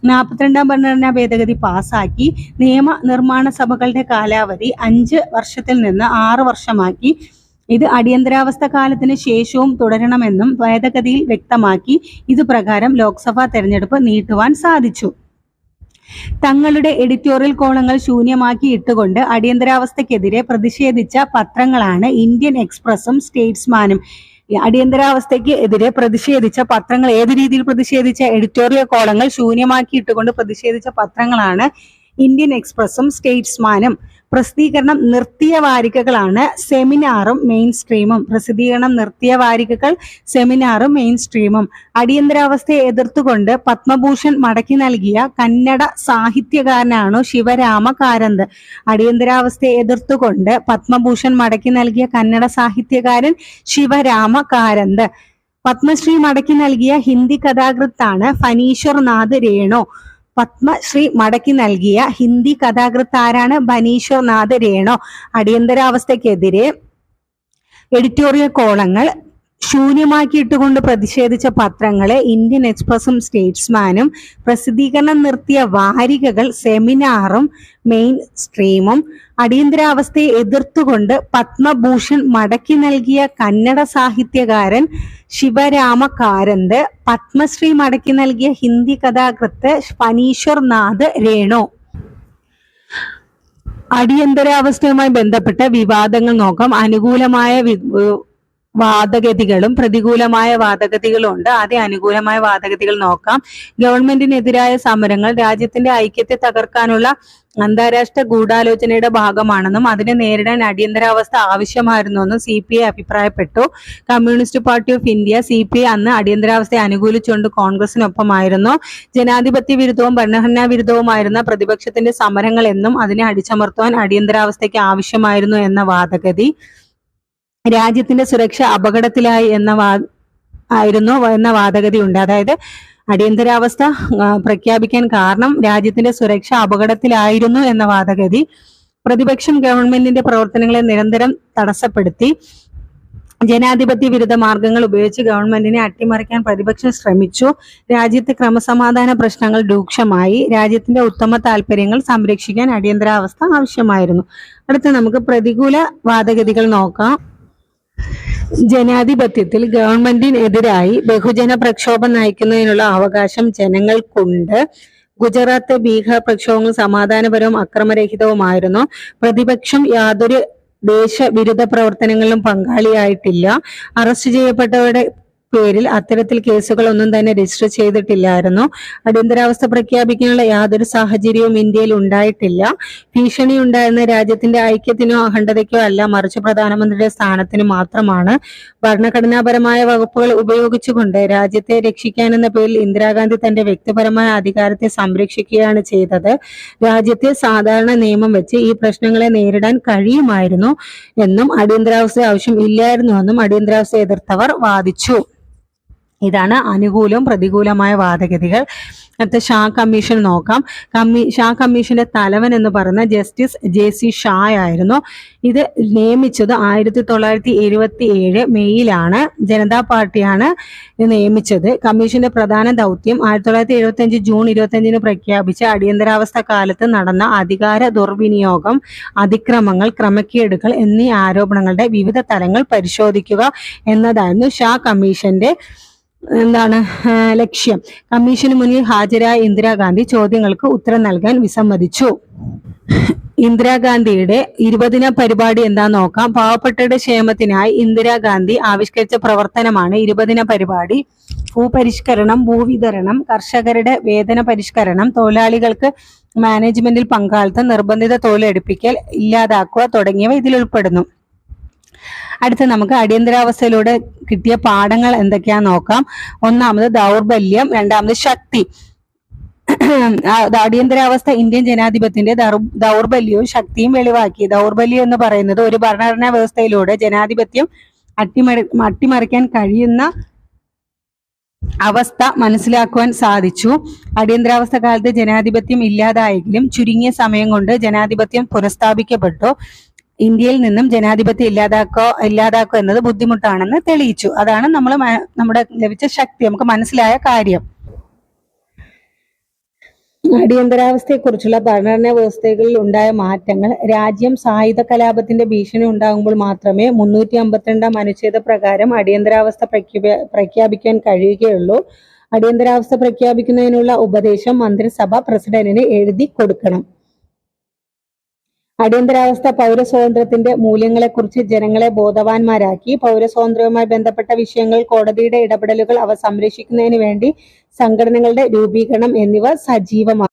നാൽപ്പത്തിരണ്ടാം ഭരണഘടനാ ഭേദഗതി പാസാക്കി നിയമ നിർമ്മാണ സഭകളുടെ കാലാവധി അഞ്ച് വർഷത്തിൽ നിന്ന് ആറ് വർഷമാക്കി. ഇത് അടിയന്തരാവസ്ഥ കാലത്തിന് ശേഷവും തുടരണമെന്നും ഭേദഗതിയിൽ വ്യക്തമാക്കി. ഇതുപ്രകാരം ലോക്സഭാ തെരഞ്ഞെടുപ്പ് നീട്ടുവാൻ സാധിച്ചു. തങ്ങളുടെ എഡിറ്റോറിയൽ കോളങ്ങൾ ശൂന്യമാക്കി ഇട്ടുകൊണ്ട് അടിയന്തരാവസ്ഥയ്ക്കെതിരെ പ്രതിഷേധിച്ച പത്രങ്ങളാണ് ഇന്ത്യൻ എക്സ്പ്രസും സ്റ്റേറ്റ്സ്മാനും. അടിയന്തരാവസ്ഥയ്ക്ക് എതിരെ പ്രതിഷേധിച്ച പത്രങ്ങൾ ഏത് രീതിയിൽ പ്രതിഷേധിച്ച എഡിറ്റോറിയൽ കോളങ്ങൾ ശൂന്യമാക്കി ഇട്ടുകൊണ്ട് പ്രതിഷേധിച്ച പത്രങ്ങളാണ് ഇന്ത്യൻ എക്സ്പ്രസും സ്റ്റേറ്റ്സ്മാനും. പ്രസിദ്ധീകരണം നിർത്തിയ വാരികകളാണ് സെമിനാറും മെയിൻ സ്ട്രീമും പ്രസിദ്ധീകരണം നിർത്തിയ വാരികകൾ സെമിനാറും മെയിൻ സ്ട്രീമും അടിയന്തരാവസ്ഥയെ എതിർത്തുകൊണ്ട് പത്മഭൂഷൺ മടക്കി നൽകിയ കന്നഡ സാഹിത്യകാരനാണ് ശിവരാമ കാരന്ത് അടിയന്തരാവസ്ഥയെ എതിർത്തുകൊണ്ട് പത്മഭൂഷൺ മടക്കി നൽകിയ കന്നഡ സാഹിത്യകാരൻ ശിവരാമ കാരന്ത് പത്മശ്രീ മടക്കി നൽകിയ ഹിന്ദി കഥാകൃത്താണ് ഫനീശ്വർ നാഥ് രേണു. പത്മശ്രീ മടക്കി നൽകിയ ഹിന്ദി കഥാകൃത്താരാണ് ബനീശ്വർ രേണോ. അടിയന്തരാവസ്ഥക്കെതിരെ എഡിറ്റോറിയൽ കോളങ്ങൾ ശൂന്യമാക്കിയിട്ടുകൊണ്ട് പ്രതിഷേധിച്ച പത്രങ്ങളെ ഇന്ത്യൻ എക്സ്പ്രസും സ്റ്റേറ്റ്സ്മാനും പ്രസിദ്ധീകരണം നിർത്തിയ വാരികകൾ സെമിനാറും മെയിൻ സ്ട്രീമും അടിയന്തരാവസ്ഥയെ എതിർത്തുകൊണ്ട് പത്മഭൂഷൺ മടക്കി നൽകിയ കന്നഡ സാഹിത്യകാരൻ ശിവരാമ കാരന്ത് പത്മശ്രീ മടക്കി നൽകിയ ഹിന്ദി കഥാകൃത്ത് ഫനീശ്വർ നാഥ് രേണു. അടിയന്തരാവസ്ഥയുമായി ബന്ധപ്പെട്ട വിവാദങ്ങൾ നോക്കാം. അനുകൂലമായ വാദഗതികളും പ്രതികൂലമായ വാദഗതികളും ഉണ്ട്. ആദ്യം അനുകൂലമായ വാദഗതികൾ നോക്കാം. ഗവൺമെന്റിനെതിരായ സമരങ്ങൾ രാജ്യത്തിന്റെ ഐക്യത്തെ തകർക്കാനുള്ള അന്താരാഷ്ട്ര ഗൂഢാലോചനയുടെ ഭാഗമാണെന്നും അതിനെ നേരിടാൻ അടിയന്തരാവസ്ഥ ആവശ്യമായിരുന്നുവെന്നും സി പി ഐ അഭിപ്രായപ്പെട്ടു. Communist party of India C P I അന്ന് അടിയന്തരാവസ്ഥയെ അനുകൂലിച്ചുകൊണ്ട് കോൺഗ്രസിനൊപ്പമായിരുന്നു. ജനാധിപത്യ വിരുദ്ധവും ഭരണഘടനാ വിരുദ്ധവുമായിരുന്ന പ്രതിപക്ഷത്തിന്റെ സമരങ്ങൾ എന്നും അതിനെ അടിച്ചമർത്തുവാൻ അടിയന്തരാവസ്ഥയ്ക്ക് ആവശ്യമായിരുന്നു എന്ന വാദഗതി. രാജ്യത്തിന്റെ സുരക്ഷ അപകടത്തിലായി എന്ന വാ ആയിരുന്നു എന്ന വാദഗതി ഉണ്ട്. അതായത് അടിയന്തരാവസ്ഥ പ്രഖ്യാപിക്കാൻ കാരണം രാജ്യത്തിന്റെ സുരക്ഷ അപകടത്തിലായിരുന്നു എന്ന വാദഗതി. പ്രതിപക്ഷം ഗവൺമെന്റിന്റെ പ്രവർത്തനങ്ങളെ നിരന്തരം തടസ്സപ്പെടുത്തി. ജനാധിപത്യ വിരുദ്ധ മാർഗങ്ങൾ ഉപയോഗിച്ച് ഗവൺമെന്റിനെ അട്ടിമറിക്കാൻ പ്രതിപക്ഷം ശ്രമിച്ചു. രാജ്യത്തെ ക്രമസമാധാന പ്രശ്നങ്ങൾ രൂക്ഷമായി. രാജ്യത്തിന്റെ ഉത്തമ താല്പര്യങ്ങൾ സംരക്ഷിക്കാൻ അടിയന്തരാവസ്ഥ ആവശ്യമായിരുന്നു. അടുത്ത നമുക്ക് പ്രതികൂല വാദഗതികൾ നോക്കാം. ജനാധിപത്യത്തിൽ ഗവൺമെന്റിനെതിരായി ബഹുജന പ്രക്ഷോഭം നയിക്കുന്നതിനുള്ള അവകാശം ജനങ്ങൾക്കുണ്ട്. ഗുജറാത്ത് ബീഹാർ പ്രക്ഷോഭങ്ങൾ സമാധാനപരവും അക്രമരഹിതവുമായിരുന്നു. പ്രതിപക്ഷം യാതൊരു ദേശവിരുദ്ധ പ്രവർത്തനങ്ങളിലും പങ്കാളിയായിട്ടില്ല. അറസ്റ്റ് ചെയ്യപ്പെട്ടവരുടെ പേരിൽ അത്തരത്തിൽ കേസുകളൊന്നും തന്നെ രജിസ്റ്റർ ചെയ്തിട്ടില്ലായിരുന്നു. അടിയന്തരാവസ്ഥ പ്രഖ്യാപിക്കാനുള്ള യാതൊരു സാഹചര്യവും ഇന്ത്യയിൽ ഉണ്ടായിട്ടില്ല. ഭീഷണി ഉണ്ടായിരുന്ന രാജ്യത്തിന്റെ ഐക്യത്തിനോ അഖണ്ഡതയ്ക്കോ അല്ല മറിച്ച് പ്രധാനമന്ത്രിയുടെ സ്ഥാനത്തിന് മാത്രമാണ്. ഭരണഘടനാപരമായ വകുപ്പുകൾ ഉപയോഗിച്ചുകൊണ്ട് രാജ്യത്തെ രക്ഷിക്കാനെന്ന പേരിൽ ഇന്ദിരാഗാന്ധി തന്റെ വ്യക്തിപരമായ അധികാരത്തെ സംരക്ഷിക്കുകയാണ് ചെയ്തത്. രാജ്യത്തെ സാധാരണ നിയമം വെച്ച് ഈ പ്രശ്നങ്ങളെ നേരിടാൻ കഴിയുമായിരുന്നു എന്നും അടിയന്തരാവസ്ഥ ആവശ്യം ഇല്ലായിരുന്നുവെന്നും അടിയന്തരാവസ്ഥ എതിർത്തവർ വാദിച്ചു. ഇതാണ് അനുകൂലവും പ്രതികൂലമായ വാദഗതികൾ. അടുത്ത ഷാ കമ്മീഷൻ നോക്കാം. കമ്മീ ഷാ കമ്മീഷന്റെ തലവൻ എന്ന് പറയുന്ന ജസ്റ്റിസ് ജെ സി ഷാ ആയിരുന്നു. ഇത് നിയമിച്ചത് ആയിരത്തി തൊള്ളായിരത്തി എഴുപത്തി ഏഴ് മെയ്യിലാണ്. ജനതാ പാർട്ടിയാണ് നിയമിച്ചത്. കമ്മീഷന്റെ പ്രധാന ദൗത്യം ആയിരത്തി തൊള്ളായിരത്തി എഴുപത്തി അഞ്ച് ജൂൺ ഇരുപത്തി അഞ്ചിന് പ്രഖ്യാപിച്ച അടിയന്തരാവസ്ഥ കാലത്ത് നടന്ന അധികാര ദുർവിനിയോഗം അതിക്രമങ്ങൾ ക്രമക്കേടുകൾ എന്നീ ആരോപണങ്ങളുടെ വിവിധ തലങ്ങൾ പരിശോധിക്കുക എന്നതായിരുന്നു ഷാ കമ്മീഷന്റെ എന്താണ് ലക്ഷ്യം. കമ്മീഷന് മുന്നിൽ ഹാജരായ ഇന്ദിരാഗാന്ധി ചോദ്യങ്ങൾക്ക് ഉത്തരം നൽകാൻ വിസമ്മതിച്ചു. ഇന്ദിരാഗാന്ധിയുടെ ഇരുപതിന പരിപാടി എന്താ നോക്കാം. പാവപ്പെട്ടയുടെ ക്ഷേമത്തിനായി ഇന്ദിരാഗാന്ധി ആവിഷ്കരിച്ച പ്രവർത്തനമാണ് ഇരുപതിന പരിപാടി. ഭൂപരിഷ്കരണം ഭൂവിതരണം കർഷകരുടെ വേതന പരിഷ്കരണം തൊഴിലാളികൾക്ക് മാനേജ്മെന്റിൽ പങ്കാളിത്തം നിർബന്ധിത തൊഴിലെടുപ്പിക്കൽ ഇല്ലാതാക്കുക തുടങ്ങിയവ ഇതിൽ ഉൾപ്പെടുന്നു. അടുത്ത നമുക്ക് അടിയന്തരാവസ്ഥയിലൂടെ കിട്ടിയ പാഠങ്ങൾ എന്തൊക്കെയാന്ന് നോക്കാം. ഒന്നാമത് ദൗർബല്യം രണ്ടാമത് ശക്തി. അടിയന്തരാവസ്ഥ ഇന്ത്യൻ ജനാധിപത്യത്തിന്റെ ദൗർ- ദൗർബല്യവും ശക്തിയും വെളിവാക്കി. ദൗർബല്യം എന്ന് പറയുന്നത് ഒരു ഭരണഘടനാ വ്യവസ്ഥയിലൂടെ ജനാധിപത്യം അട്ടിമറി അട്ടിമറിക്കാൻ കഴിയുന്ന അവസ്ഥ മനസ്സിലാക്കുവാൻ സാധിച്ചു. അടിയന്തരാവസ്ഥ കാലത്ത് ജനാധിപത്യം ഇല്ലാതായെങ്കിലും ചുരുങ്ങിയ സമയം കൊണ്ട് ജനാധിപത്യം പുനഃസ്ഥാപിക്കപ്പെട്ടു. ഇന്ത്യയിൽ നിന്നും ജനാധിപത്യം ഇല്ലാതാക്കോ ഇല്ലാതാക്കോ എന്നത് ബുദ്ധിമുട്ടാണെന്ന് തെളിയിച്ചു. അതാണ് നമ്മൾ നമ്മുടെ ലഭിച്ച ശക്തി നമുക്ക് മനസ്സിലായ കാര്യം. അടിയന്തരാവസ്ഥയെക്കുറിച്ചുള്ള ഭരണഘടനാ വ്യവസ്ഥകളിൽ ഉണ്ടായ മാറ്റങ്ങൾ രാജ്യം സായുധ കലാപത്തിന്റെ ഭീഷണി ഉണ്ടാകുമ്പോൾ മാത്രമേ മുന്നൂറ്റി അമ്പത്തിരണ്ടാം അനുച്ഛേദ പ്രകാരം അടിയന്തരാവസ്ഥ പ്രഖ്യാപിക്കാൻ കഴിയുകയുള്ളൂ. അടിയന്തരാവസ്ഥ പ്രഖ്യാപിക്കുന്നതിനുള്ള ഉപദേശം മന്ത്രിസഭ പ്രസിഡന്റിന് എഴുതി കൊടുക്കണം. അടിയന്തരാവസ്ഥ പൗരസ്വാതന്ത്ര്യത്തിന്റെ മൂല്യങ്ങളെക്കുറിച്ച് ജനങ്ങളെ ബോധവാന്മാരാക്കി പൗരസ്വാതന്ത്ര്യവുമായി ബന്ധപ്പെട്ട വിഷയങ്ങൾ കോടതിയുടെ ഇടപെടലുകൾ അവ സംരക്ഷിക്കുന്നതിന് വേണ്ടി സംഘടനകളുടെ രൂപീകരണം എന്നിവ സജീവമാണ്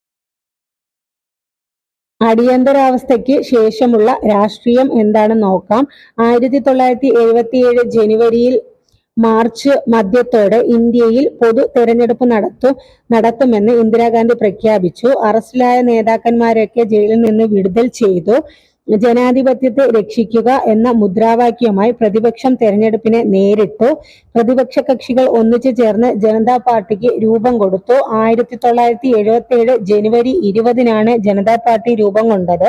അടിയന്തരാവസ്ഥയ്ക്ക് ശേഷമുള്ള രാഷ്ട്രീയം എന്താണെന്ന് നോക്കാം. ആയിരത്തി തൊള്ളായിരത്തി എഴുപത്തിയേഴ് ജനുവരിയിൽ മാർച്ച് മധ്യത്തോടെ ഇന്ത്യയിൽ പൊതു തെരഞ്ഞെടുപ്പ് നടത്തും നടത്തുമെന്ന് ഇന്ദിരാഗാന്ധി പ്രഖ്യാപിച്ചു. അറസ്റ്റിലായ നേതാക്കന്മാരെയൊക്കെ ജയിലിൽ നിന്ന് വിടുതൽ ചെയ്തു. ജനാധിപത്യത്തെ രക്ഷിക്കുക എന്ന മുദ്രാവാക്യവുമായി പ്രതിപക്ഷം തെരഞ്ഞെടുപ്പിനെ നേരിട്ടു. പ്രതിപക്ഷ കക്ഷികൾ ഒന്നിച്ചു ചേർന്ന് ജനതാ പാർട്ടിക്ക് രൂപം കൊടുത്തു. ആയിരത്തി തൊള്ളായിരത്തി എഴുപത്തി ഏഴ് ജനുവരി ഇരുപതിനാണ് ജനതാ പാർട്ടി രൂപം കൊണ്ടത്.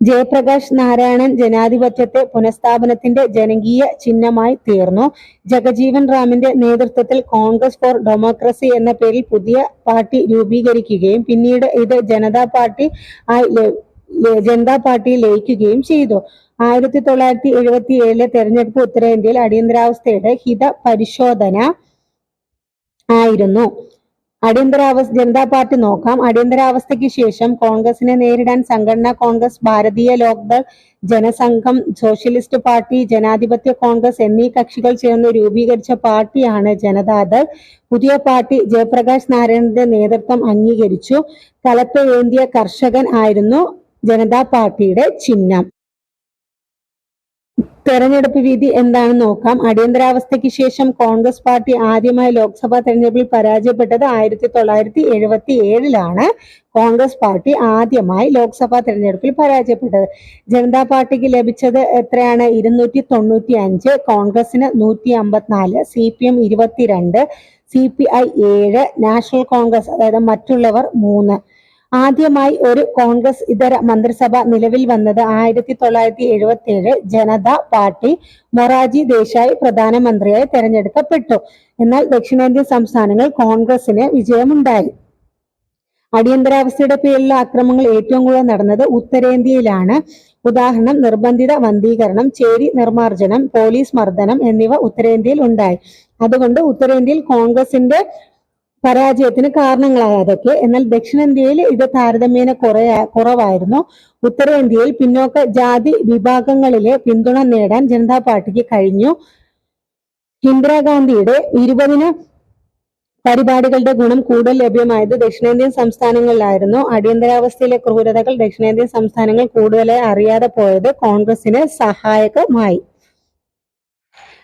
ജയപ്രകാശ് നാരായണൻ ജനാധിപത്യത്തെ പുനഃസ്ഥാപനത്തിന്റെ ജനകീയ ചിഹ്നമായി തീർന്നു. ജഗജീവൻ റാമിന്റെ നേതൃത്വത്തിൽ കോൺഗ്രസ് ഫോർ ഡെമോക്രസി എന്ന പേരിൽ പുതിയ പാർട്ടി രൂപീകരിക്കുകയും പിന്നീട് ഇത് ജനതാ പാർട്ടി ആയി ജനതാ പാർട്ടിയിൽ ലയിക്കുകയും ചെയ്തു. ആയിരത്തി തൊള്ളായിരത്തി എഴുപത്തി ഏഴിലെ തെരഞ്ഞെടുപ്പ് ഉത്തരേന്ത്യയിൽ അടിയന്തരാവസ്ഥയുടെ ഹിത പരിശോധന ആയിരുന്നു. അടിയന്തരാവസ്ഥ ജനതാ പാർട്ടി നോക്കാം. അടിയന്തരാവസ്ഥയ്ക്ക് ശേഷം കോൺഗ്രസിനെ നേരിടാൻ സംഘടനാ കോൺഗ്രസ് ഭാരതീയ ലോക്ദൾ ജനസംഘം സോഷ്യലിസ്റ്റ് പാർട്ടി ജനാധിപത്യ കോൺഗ്രസ് എന്നീ കക്ഷികൾ ചേർന്ന് രൂപീകരിച്ച പാർട്ടിയാണ് ജനതാദൾ പുതിയ പാർട്ടി ജയപ്രകാശ് നാരായണന്റെ നേതൃത്വം അംഗീകരിച്ചു. കലത്തെ ഏന്തിയ കർഷകൻ ആയിരുന്നു ജനതാ പാർട്ടിയുടെ ചിഹ്നം. തെരഞ്ഞെടുപ്പ് വിധി എന്താണെന്ന് നോക്കാം. അടിയന്തരാവസ്ഥയ്ക്ക് ശേഷം കോൺഗ്രസ് പാർട്ടി ആദ്യമായി ലോക്സഭാ തെരഞ്ഞെടുപ്പിൽ പരാജയപ്പെട്ടത് ആയിരത്തി തൊള്ളായിരത്തി എഴുപത്തി ഏഴിലാണ് കോൺഗ്രസ് പാർട്ടി ആദ്യമായി ലോക്സഭാ തെരഞ്ഞെടുപ്പിൽ പരാജയപ്പെട്ടത്. ജനതാ പാർട്ടിക്ക് ലഭിച്ചത് എത്രയാണ്? ഇരുന്നൂറ്റി തൊണ്ണൂറ്റി അഞ്ച് കോൺഗ്രസിന് നൂറ്റി അമ്പത്തിനാല് സി പി എം ഇരുപത്തിരണ്ട് സി പി ഐ ഏഴ് നാഷണൽ കോൺഗ്രസ് അതായത് മറ്റുള്ളവർ മൂന്ന്. ആദ്യമായി ഒരു കോൺഗ്രസ് ഇതര മന്ത്രിസഭ നിലവിൽ വന്നത് ആയിരത്തി തൊള്ളായിരത്തി എഴുപത്തി ഏഴ് ജനതാ പാർട്ടി മൊറാജി ദേശായി പ്രധാനമന്ത്രിയായി തെരഞ്ഞെടുക്കപ്പെട്ടു. എന്നാൽ ദക്ഷിണേന്ത്യൻ സംസ്ഥാനങ്ങൾ കോൺഗ്രസിന് വിജയമുണ്ടായി. അടിയന്തരാവസ്ഥയുടെ പേരിലുള്ള ആക്രമങ്ങൾ ഏറ്റവും കൂടുതൽ നടന്നത് ഉത്തരേന്ത്യയിലാണ്. ഉദാഹരണം നിർബന്ധിത വന്ധീകരണം ചേരി നിർമാർജനം പോലീസ് മർദ്ദനം എന്നിവ ഉത്തരേന്ത്യയിൽ ഉണ്ടായി. അതുകൊണ്ട് ഉത്തരേന്ത്യയിൽ കോൺഗ്രസിന്റെ പരാജയത്തിന് കാരണങ്ങളായ അതൊക്കെ എന്നാൽ ദക്ഷിണേന്ത്യയിൽ ഇത് താരതമ്യേന കുറേ കുറവായിരുന്നു. ഉത്തരേന്ത്യയിൽ പിന്നോക്ക ജാതി വിഭാഗങ്ങളിലെ പിന്തുണ നേടാൻ ജനതാ പാർട്ടിക്ക് കഴിഞ്ഞു. ഇന്ദിരാഗാന്ധിയുടെ ഇരുപതിന് പരിപാടികളുടെ ഗുണം കൂടുതൽ ലഭ്യമായത് ദക്ഷിണേന്ത്യൻ സംസ്ഥാനങ്ങളിലായിരുന്നു. അടിയന്തരാവസ്ഥയിലെ ക്രൂരതകൾ ദക്ഷിണേന്ത്യൻ സംസ്ഥാനങ്ങൾ കൂടുതലായി അറിയാതെ പോയത് കോൺഗ്രസിന് സഹായകമായി.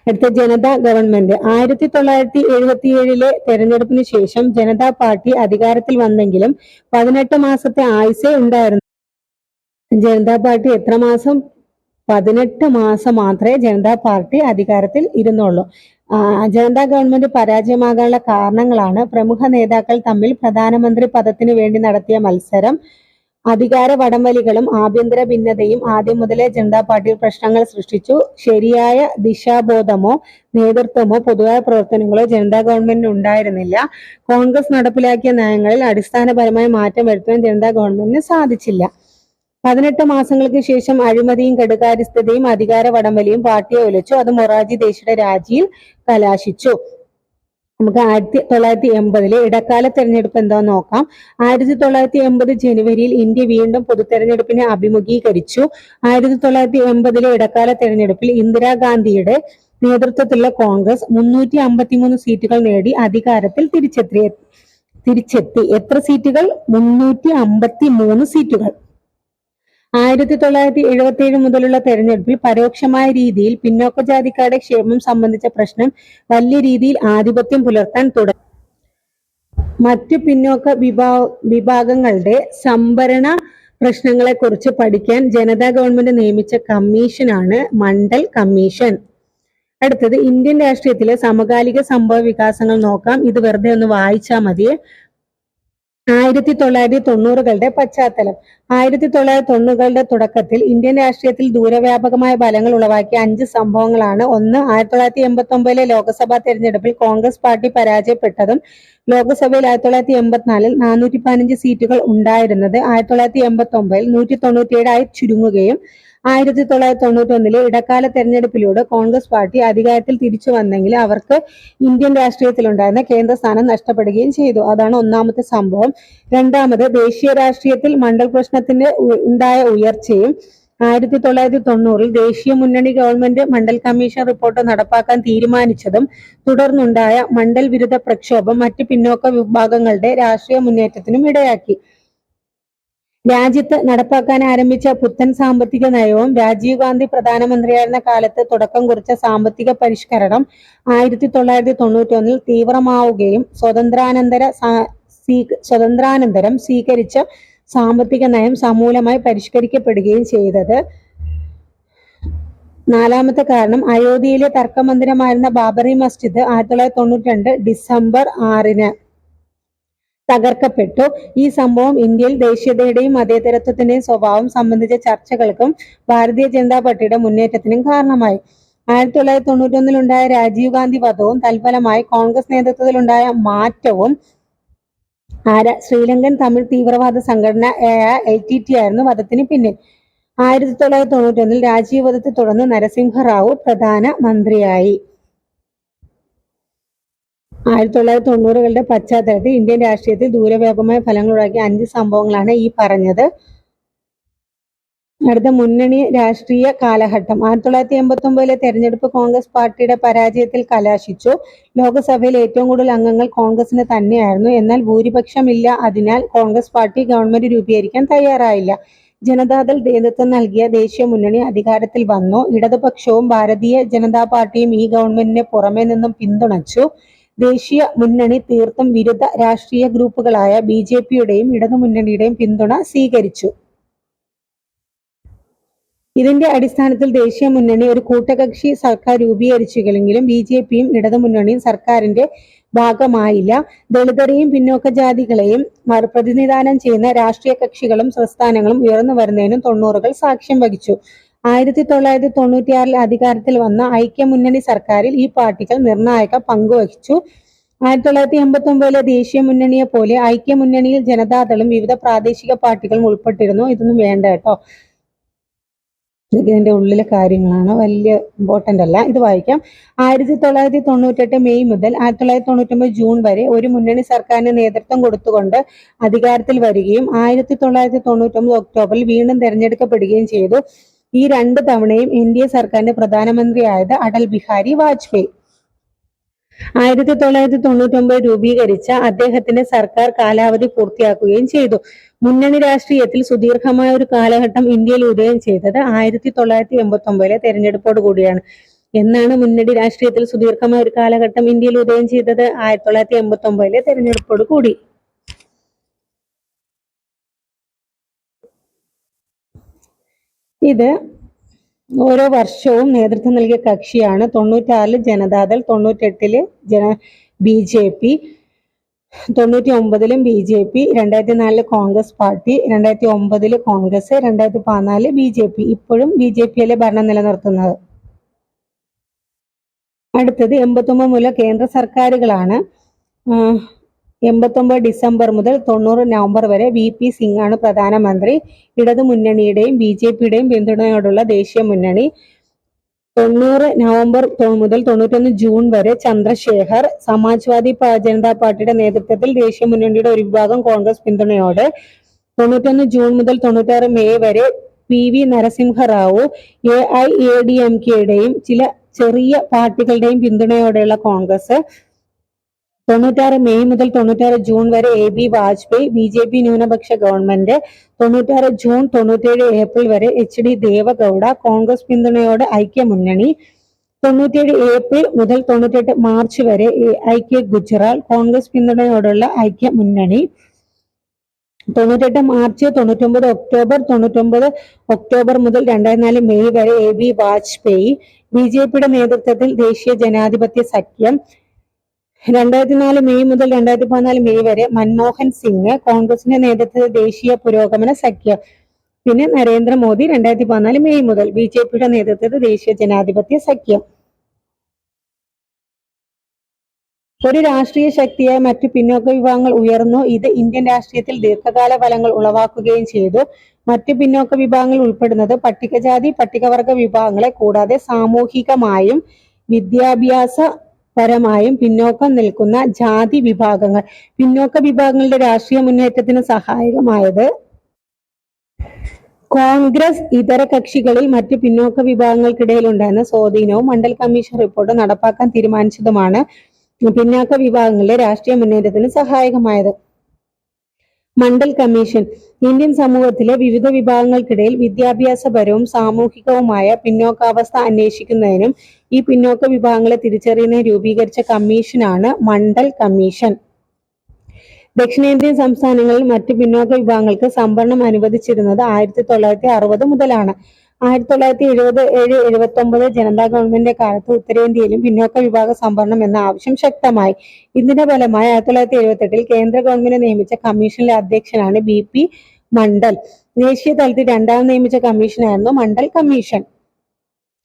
അടുത്ത ജനതാ ഗവൺമെന്റ് ആയിരത്തി തൊള്ളായിരത്തി എഴുപത്തി ഏഴിലെ തെരഞ്ഞെടുപ്പിന് ശേഷം ജനതാ പാർട്ടി അധികാരത്തിൽ വന്നെങ്കിലും പതിനെട്ട് മാസത്തെ ആയുസേ ഉണ്ടായിരുന്നു. ജനതാ പാർട്ടി എത്ര മാസം? പതിനെട്ട് മാസം മാത്രമേ ജനതാ പാർട്ടി അധികാരത്തിൽ ഇരുന്നുള്ളൂ. ജനതാ ഗവൺമെന്റ് പരാജയമാകാനുള്ള കാരണങ്ങളാണ് പ്രമുഖ നേതാക്കൾ തമ്മിൽ പ്രധാനമന്ത്രി പദത്തിന് വേണ്ടി നടത്തിയ മത്സരം. അധികാര വടംവലികളും ആഭ്യന്തര ഭിന്നതയും ആദ്യം മുതലേ ജനതാ പാർട്ടിയിൽ പ്രശ്നങ്ങൾ സൃഷ്ടിച്ചു. ശരിയായ ദിശാബോധമോ നേതൃത്വമോ പൊതുവായ പ്രവർത്തനങ്ങളോ ജനതാ ഗവൺമെന്റിന് ഉണ്ടായിരുന്നില്ല. കോൺഗ്രസ് നടപ്പിലാക്കിയ നയങ്ങളിൽ അടിസ്ഥാനപരമായ മാറ്റം വരുത്താൻ ജനതാ ഗവൺമെന്റിന് സാധിച്ചില്ല. പതിനെട്ട് മാസങ്ങൾക്ക് ശേഷം അഴിമതിയും കെടുകാര്യസ്ഥതയും അധികാര വടംവലിയും പാർട്ടിയെ ഒലിച്ചു. അത് മൊറാജി ദേശിയുടെ രാജിയിൽ കലാശിച്ചു. നമുക്ക് ആയിരത്തി തൊള്ളായിരത്തി എൺപതിലെ ഇടക്കാല തെരഞ്ഞെടുപ്പ് എന്താന്ന് നോക്കാം. ആയിരത്തി തൊള്ളായിരത്തി എൺപത് ജനുവരിയിൽ ഇന്ത്യ വീണ്ടും പൊതു തെരഞ്ഞെടുപ്പിനെ അഭിമുഖീകരിച്ചു. ആയിരത്തി തൊള്ളായിരത്തി എൺപതിലെ ഇടക്കാല തെരഞ്ഞെടുപ്പിൽ ഇന്ദിരാഗാന്ധിയുടെ നേതൃത്വത്തിലുള്ള കോൺഗ്രസ് മുന്നൂറ്റി അമ്പത്തിമൂന്ന് സീറ്റുകൾ നേടി അധികാരത്തിൽ തിരിച്ചെത്തി തിരിച്ചെത്തി. എത്ര സീറ്റുകൾ? മുന്നൂറ്റി അമ്പത്തി മൂന്ന് സീറ്റുകൾ. ആയിരത്തി തൊള്ളായിരത്തി എഴുപത്തി ഏഴ് മുതലുള്ള തെരഞ്ഞെടുപ്പിൽ പരോക്ഷമായ രീതിയിൽ പിന്നോക്ക ജാതിക്കാരുടെ ക്ഷേമം സംബന്ധിച്ച പ്രശ്നം വലിയ രീതിയിൽ ആധിപത്യം പുലർത്താൻ തുടങ്ങി മറ്റു പിന്നോക്ക വിഭാ വിഭാഗങ്ങളുടെ സംഭരണ പ്രശ്നങ്ങളെക്കുറിച്ച് പഠിക്കാൻ ജനതാ ഗവൺമെന്റ് നിയമിച്ച കമ്മീഷനാണ് മണ്ഡൽ കമ്മീഷൻ. അടുത്തത് ഇന്ത്യൻ രാഷ്ട്രീയത്തിലെ സമകാലിക സംഭവ വികാസങ്ങൾ നോക്കാം. ഇത് വെറുതെ ഒന്ന് വായിച്ചാൽ മതി ആയിരത്തി തൊള്ളായിരത്തി തൊണ്ണൂറുകളുടെ പശ്ചാത്തലം. ആയിരത്തി തൊള്ളായിരത്തി തൊണ്ണൂറുകളുടെ തുടക്കത്തിൽ ഇന്ത്യൻ രാഷ്ട്രീയത്തിൽ ദൂരവ്യാപകമായ ഫലങ്ങൾ ഉളവാക്കിയ അഞ്ച് സംഭവങ്ങളാണ്. ഒന്ന് ആയിരത്തി തൊള്ളായിരത്തി എൺപത്തി ഒമ്പതിലെ ലോക്സഭാ തെരഞ്ഞെടുപ്പിൽ കോൺഗ്രസ് പാർട്ടി പരാജയപ്പെട്ടതും ലോക്സഭയിൽ ആയിരത്തി തൊള്ളായിരത്തി എൺപത്തിനാലിൽ നാനൂറ്റി പതിനഞ്ച് സീറ്റുകൾ ഉണ്ടായിരുന്നത്. ആയിരത്തി തൊള്ളായിരത്തി എൺപത്തി ഒമ്പതിൽ നൂറ്റി തൊണ്ണൂറ്റിയേഴായി ചുരുങ്ങുകയും ആയിരത്തി തൊള്ളായിരത്തി തൊണ്ണൂറ്റി ഒന്നിലെ ഇടക്കാല തെരഞ്ഞെടുപ്പിലൂടെ കോൺഗ്രസ് പാർട്ടി അധികാരത്തിൽ തിരിച്ചു വന്നെങ്കിൽ അവർക്ക് ഇന്ത്യൻ രാഷ്ട്രീയത്തിലുണ്ടായിരുന്ന കേന്ദ്ര സ്ഥാനം നഷ്ടപ്പെടുകയും ചെയ്തു. അതാണ് ഒന്നാമത്തെ സംഭവം. രണ്ടാമത് ദേശീയ രാഷ്ട്രീയത്തിൽ മണ്ഡൽ പ്രശ്നത്തിന്റെ ഉണ്ടായ ഉയർച്ചയും ആയിരത്തി തൊള്ളായിരത്തി തൊണ്ണൂറിൽ ദേശീയ മുന്നണി ഗവൺമെന്റ് മണ്ഡൽ കമ്മീഷൻ റിപ്പോർട്ട് നടപ്പാക്കാൻ തീരുമാനിച്ചതും തുടർന്നുണ്ടായ മണ്ഡൽ വിരുദ്ധ പ്രക്ഷോഭം മറ്റ് പിന്നോക്ക വിഭാഗങ്ങളുടെ രാഷ്ട്രീയ മുന്നേറ്റത്തിനും ഇടയാക്കി. രാജ്യത്ത് നടപ്പാക്കാൻ ആരംഭിച്ച പുത്തൻ സാമ്പത്തിക നയവും രാജീവ് ഗാന്ധി പ്രധാനമന്ത്രിയായിരുന്ന കാലത്ത് തുടക്കം കുറിച്ച സാമ്പത്തിക പരിഷ്കരണം ആയിരത്തി തൊള്ളായിരത്തി തൊണ്ണൂറ്റി ഒന്നിൽ തീവ്രമാവുകയും സ്വതന്ത്രാനന്തര സ്വതന്ത്രാനന്തരം സ്വീകരിച്ച സാമ്പത്തിക നയം സമൂലമായി പരിഷ്കരിക്കപ്പെടുകയും ചെയ്തത്. നാലാമത്തെ കാരണം അയോധ്യയിലെ തർക്കമന്ദിരമായിരുന്ന ബാബറി മസ്ജിദ് ആയിരത്തി തൊള്ളായിരത്തി തൊണ്ണൂറ്റി രണ്ട് ഡിസംബർ ആറിന് തകർക്കപ്പെട്ടു. ഈ സംഭവം ഇന്ത്യയിൽ ദേശീയതയുടെയും മതേതരത്വത്തിന്റെയും സ്വഭാവം സംബന്ധിച്ച ചർച്ചകൾക്കും ഭാരതീയ ജനതാ പാർട്ടിയുടെ മുന്നേറ്റത്തിനും കാരണമായി. ആയിരത്തി തൊള്ളായിരത്തി തൊണ്ണൂറ്റി ഒന്നിലുണ്ടായ രാജീവ് ഗാന്ധി വധവും തൽഫലമായി കോൺഗ്രസ് നേതൃത്വത്തിലുണ്ടായ മാറ്റവും ആര ശ്രീലങ്കൻ തമിഴ് തീവ്രവാദ സംഘടന എൽ ടി ടി ആയിരുന്നു വധത്തിന് പിന്നിൽ. ആയിരത്തി തൊള്ളായിരത്തി തൊണ്ണൂറ്റി ഒന്നിൽ രാജീവ് വധത്തെ തുടർന്ന് നരസിംഹറാവു പ്രധാന മന്ത്രിയായി ആയിരത്തി തൊള്ളായിരത്തി തൊണ്ണൂറുകളുടെ പശ്ചാത്തലത്തിൽ ഇന്ത്യൻ രാഷ്ട്രീയത്തിൽ ദൂരവ്യാപകമായ ഫലങ്ങൾ ഫലങ്ങളുണ്ടാക്കിയ അഞ്ച് സംഭവങ്ങളാണ് ഈ പറഞ്ഞത്. അടുത്ത മുന്നണി രാഷ്ട്രീയ കാലഘട്ടം. ആയിരത്തി തൊള്ളായിരത്തി എൺപത്തി ഒമ്പതിലെ തെരഞ്ഞെടുപ്പ് കോൺഗ്രസ് പാർട്ടിയുടെ പരാജയത്തിൽ കലാശിച്ചു. ലോക്സഭയിൽ ഏറ്റവും കൂടുതൽ അംഗങ്ങൾ കോൺഗ്രസിന് തന്നെയായിരുന്നു. എന്നാൽ ഭൂരിപക്ഷമില്ല അതിനാൽ കോൺഗ്രസ് പാർട്ടി ഗവൺമെന്റ് രൂപീകരിക്കാൻ തയ്യാറായില്ല. ജനതാദൾ നേതൃത്വം നൽകിയ ദേശീയ മുന്നണി അധികാരത്തിൽ വന്നു. ഇടതുപക്ഷവും ഭാരതീയ ജനതാ പാർട്ടിയും ഈ ഗവൺമെന്റിനെ പുറമെ നിന്നും പിന്തുണച്ചു. ദേശീയ മുന്നണി തീർത്തും വിരുദ്ധ രാഷ്ട്രീയ ഗ്രൂപ്പുകളായ ബി ജെ പിയുടെയും ഇടതുമുന്നണിയുടെയും പിന്തുണ സ്വീകരിച്ചു. ഇതിന്റെ അടിസ്ഥാനത്തിൽ ദേശീയ മുന്നണി ഒരു കൂട്ടകക്ഷി സർക്കാർ രൂപീകരിച്ചുവെങ്കിലും ബി ജെ പിയും ഇടതുമുന്നണിയും സർക്കാരിന്റെ ഭാഗമായില്ല. ദളിതരെയും പിന്നോക്ക ജാതികളെയും പ്രതിനിധാനം ചെയ്യുന്ന രാഷ്ട്രീയ കക്ഷികളും സംസ്ഥാനങ്ങളും ഉയർന്നു വരുന്നതിനും തൊണ്ണൂറുകൾ സാക്ഷ്യം വഹിച്ചു. ആയിരത്തി തൊള്ളായിരത്തി തൊണ്ണൂറ്റിയാറിൽ അധികാരത്തിൽ വന്ന ഐക്യമുന്നണി സർക്കാരിൽ ഈ പാർട്ടികൾ നിർണായക പങ്കുവഹിച്ചു. ആയിരത്തി തൊള്ളായിരത്തി എൺപത്തി ഒമ്പതിലെ ദേശീയ മുന്നണിയെ പോലെ ഐക്യമുന്നണിയിൽ ജനതാദളും വിവിധ പ്രാദേശിക പാർട്ടികളും ഉൾപ്പെട്ടിരുന്നു. ഇതൊന്നും വേണ്ട കേട്ടോ. ഇതിന്റെ ഉള്ളിലെ കാര്യങ്ങളാണ്. വലിയ ഇമ്പോർട്ടന്റ് അല്ല. ഇത് വായിക്കാം. ആയിരത്തി തൊള്ളായിരത്തി തൊണ്ണൂറ്റെട്ട് മെയ് മുതൽ ആയിരത്തി തൊള്ളായിരത്തി തൊണ്ണൂറ്റൊമ്പത് ജൂൺ വരെ ഒരു മുന്നണി സർക്കാരിന് നേതൃത്വം കൊടുത്തുകൊണ്ട് അധികാരത്തിൽ വരികയും ആയിരത്തി തൊള്ളായിരത്തി തൊണ്ണൂറ്റൊമ്പത് ഒക്ടോബറിൽ വീണ്ടും തെരഞ്ഞെടുക്കപ്പെടുകയും ചെയ്തു. ഈ രണ്ട് തവണയും എൻ ഡി എ സർക്കാരിന്റെ പ്രധാനമന്ത്രിയായത് അടൽ ബിഹാരി വാജ്പേയി. ആയിരത്തി തൊള്ളായിരത്തി തൊണ്ണൂറ്റി ഒമ്പത് രൂപീകരിച്ച അദ്ദേഹത്തിന്റെ സർക്കാർ കാലാവധി പൂർത്തിയാക്കുകയും ചെയ്തു. മുന്നണി രാഷ്ട്രീയത്തിൽ സുദീർഘമായ ഒരു കാലഘട്ടം ഇന്ത്യയിൽ ഉദയം ചെയ്തത് ആയിരത്തി തൊള്ളായിരത്തി എൺപത്തി ഒമ്പതിലെ തെരഞ്ഞെടുപ്പോട് കൂടിയാണ്. എന്നാണ് മുന്നണി രാഷ്ട്രീയത്തിൽ സുദീർഘമായ ഒരു കാലഘട്ടം ഇന്ത്യയിൽ ഉദയം ചെയ്തത് ആയിരത്തി തൊള്ളായിരത്തി എൺപത്തി ഒമ്പതിലെ തെരഞ്ഞെടുപ്പോട് കൂടി. ഇത് ഓരോ വർഷവും നേതൃത്വം നൽകിയ കക്ഷിയാണ്. തൊണ്ണൂറ്റാറിൽ ജനതാദൾ തൊണ്ണൂറ്റെട്ടിൽ ജന ബി ജെ പി തൊണ്ണൂറ്റി ഒമ്പതിലും ബി ജെ പി രണ്ടായിരത്തി നാലിൽ കോൺഗ്രസ് പാർട്ടി രണ്ടായിരത്തി ഒമ്പതിൽ കോൺഗ്രസ് രണ്ടായിരത്തി പതിനാലിൽ ബി ജെ പി. ഇപ്പോഴും ബി ജെ പിയിലെ ഭരണം നിലനിർത്തുന്നത്. അടുത്തത് എൺപത്തൊമ്പത് മുതൽ കേന്ദ്ര സർക്കാരുകളാണ്. എൺപത്തൊമ്പത് ഡിസംബർ മുതൽ തൊണ്ണൂറ് നവംബർ വരെ വി പി സിംഗ് ആണ് പ്രധാനമന്ത്രി. ഇടതു മുന്നണിയുടെയും ബി ജെ പിയുടെയും പിന്തുണയോടുള്ള ദേശീയ മുന്നണി. തൊണ്ണൂറ് നവംബർ മുതൽ തൊണ്ണൂറ്റൊന്ന് ജൂൺ വരെ ചന്ദ്രശേഖർ സമാജ്വാദി ജനതാ പാർട്ടിയുടെ നേതൃത്വത്തിൽ ദേശീയ മുന്നണിയുടെ ഒരു വിഭാഗം കോൺഗ്രസ് പിന്തുണയോട്. തൊണ്ണൂറ്റൊന്ന് ജൂൺ മുതൽ തൊണ്ണൂറ്റാറ് മെയ് വരെ P V Narasimha Rao A I A D M കെയുടെയും ചില ചെറിയ പാർട്ടികളുടെയും പിന്തുണയോടെയുള്ള കോൺഗ്രസ്. തൊണ്ണൂറ്റാറ് മെയ് മുതൽ തൊണ്ണൂറ്റാറ് ജൂൺ വരെ A B Vajpayee B J P ന്യൂനപക്ഷ ഗവൺമെന്റ് തൊണ്ണൂറ്റാറ് ജൂൺ തൊണ്ണൂറ്റേഴ് ഏപ്രിൽ വരെ എച്ച് ഡി ദേവഗൌഡ കോൺഗ്രസ് പിന്തുണയോടെ ഐക്യമുന്നണി തൊണ്ണൂറ്റേഴ് ഏപ്രിൽ മുതൽ തൊണ്ണൂറ്റെട്ട് മാർച്ച് വരെ ഐക്യ ഗുജറാൾ കോൺഗ്രസ് പിന്തുണയോടുള്ള ഐക്യ മുന്നണി തൊണ്ണൂറ്റെട്ട് മാർച്ച് തൊണ്ണൂറ്റൊമ്പത് ഒക്ടോബർ തൊണ്ണൂറ്റൊമ്പത് ഒക്ടോബർ മുതൽ രണ്ടായിരത്തി നാല് മെയ് വരെ A B Vajpayee B J പിയുടെ നേതൃത്വത്തിൽ ദേശീയ ജനാധിപത്യ സഖ്യം രണ്ടായിരത്തി നാല് മെയ് മുതൽ രണ്ടായിരത്തി പതിനാല് മെയ് വരെ മൻമോഹൻ സിംഗ് കോൺഗ്രസിന്റെ നേതൃത്വത്തിൽ ദേശീയ പുരോഗമന സഖ്യം. പിന്നെ നരേന്ദ്രമോദി രണ്ടായിരത്തി പതിനാല് മെയ് മുതൽ ബി ജെ പിയുടെ നേതൃത്വത്തിൽ ദേശീയ ജനാധിപത്യ സഖ്യം. ഒരു രാഷ്ട്രീയ ശക്തിയായി മറ്റു പിന്നോക്ക വിഭാഗങ്ങൾ ഉയർന്നു. ഇത് ഇന്ത്യൻ രാഷ്ട്രീയത്തിൽ ദീർഘകാല ഫലങ്ങൾ ഉളവാക്കുകയും ചെയ്തു. മറ്റു പിന്നോക്ക വിഭാഗങ്ങൾ ഉൾപ്പെടുന്നത് പട്ടികജാതി പട്ടികവർഗ വിഭാഗങ്ങളെ കൂടാതെ സാമൂഹികമായും വിദ്യാഭ്യാസ പരമായും പിന്നോക്കം നിൽക്കുന്ന ജാതി വിഭാഗങ്ങൾ. പിന്നോക്ക വിഭാഗങ്ങളുടെ രാഷ്ട്രീയ മുന്നേറ്റത്തിന് സഹായകമായത് കോൺഗ്രസ് ഇതര കക്ഷികളിൽ മറ്റ് പിന്നോക്ക വിഭാഗങ്ങൾക്കിടയിൽ ഉണ്ടായിരുന്ന സ്വാധീനവും മണ്ഡൽ കമ്മീഷൻ റിപ്പോർട്ട് നടപ്പാക്കാൻ തീരുമാനിച്ചതുമാണ് പിന്നാക്ക വിഭാഗങ്ങളുടെ രാഷ്ട്രീയ മുന്നേറ്റത്തിന് സഹായകമായത്. മണ്ഡൽ കമ്മീഷൻ. ഇന്ത്യൻ സമൂഹത്തിലെ വിവിധ വിഭാഗങ്ങൾക്കിടയിൽ വിദ്യാഭ്യാസപരവും സാമൂഹികവുമായ പിന്നോക്കാവസ്ഥ അന്വേഷിക്കുന്നതിനും ഈ പിന്നോക്ക വിഭാഗങ്ങളെ തിരിച്ചറിയുന്നതിന് രൂപീകരിച്ച കമ്മീഷനാണ് മണ്ഡൽ കമ്മീഷൻ. ദക്ഷിണേന്ത്യൻ സംസ്ഥാനങ്ങളിൽ മറ്റ് പിന്നോക്ക വിഭാഗങ്ങൾക്ക് സംവരണം അനുവദിച്ചിരുന്നത് ആയിരത്തി തൊള്ളായിരത്തി അറുപത് മുതലാണ്. ആയിരത്തി തൊള്ളായിരത്തി എഴുപത് ഏഴ് എഴുപത്തി ഒമ്പത് ജനതാ ഗവൺമെന്റിന്റെ കാലത്ത് ഉത്തരേന്ത്യയിലും പിന്നോക്ക വിഭാഗ സംവരണം എന്ന ആവശ്യം ശക്തമായി. ഇതിന്റെ ഫലമായി ആയിരത്തി തൊള്ളായിരത്തി എഴുപത്തി എട്ടിൽ കേന്ദ്ര ഗവൺമെന്റ് നിയമിച്ച കമ്മീഷനിലെ അധ്യക്ഷനാണ് ബി പി മണ്ഡൽ. ദേശീയ തലത്തിൽ രണ്ടാം നിയമിച്ച കമ്മീഷനായിരുന്നു മണ്ഡൽ കമ്മീഷൻ.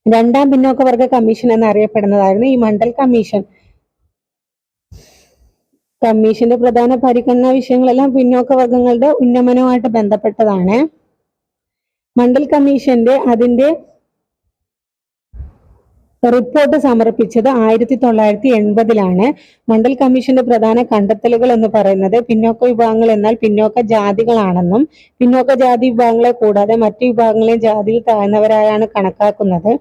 രണ്ടാം പിന്നോക്ക വർഗ കമ്മീഷൻ എന്നറിയപ്പെടുന്നതായിരുന്നു ഈ മണ്ഡൽ കമ്മീഷൻ. കമ്മീഷന്റെ പ്രധാന പരിഗണനാ വിഷയങ്ങളെല്ലാം പിന്നോക്ക വർഗങ്ങളുടെ ഉന്നമനവുമായിട്ട് ബന്ധപ്പെട്ടതാണ്. മണ്ഡൽ കമ്മീഷന്റെ അതിന്റെ റിപ്പോർട്ട് സമർപ്പിച്ചത് ആയിരത്തി തൊള്ളായിരത്തി എൺപതിലാണ് മണ്ഡൽ കമ്മീഷന്റെ പ്രധാന കണ്ടെത്തലുകൾ എന്ന് പറയുന്നത് പിന്നോക്ക വിഭാഗങ്ങൾ എന്നാൽ പിന്നോക്ക ജാതികളാണെന്നും പിന്നോക്ക ജാതി വിഭാഗങ്ങളെ കൂടാതെ മറ്റു വിഭാഗങ്ങളെ ജാതിയിൽ താഴ്ന്നവരായാണ് കണക്കാക്കുന്നത്.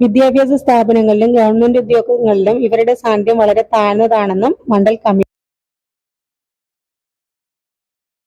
വിദ്യാഭ്യാസ സ്ഥാപനങ്ങളിലും ഗവൺമെന്റ് ഉദ്യോഗങ്ങളിലും ഇവരുടെ സാന്നിധ്യം വളരെ താഴ്ന്നതാണെന്നും മണ്ഡൽ കമ്മീഷൻ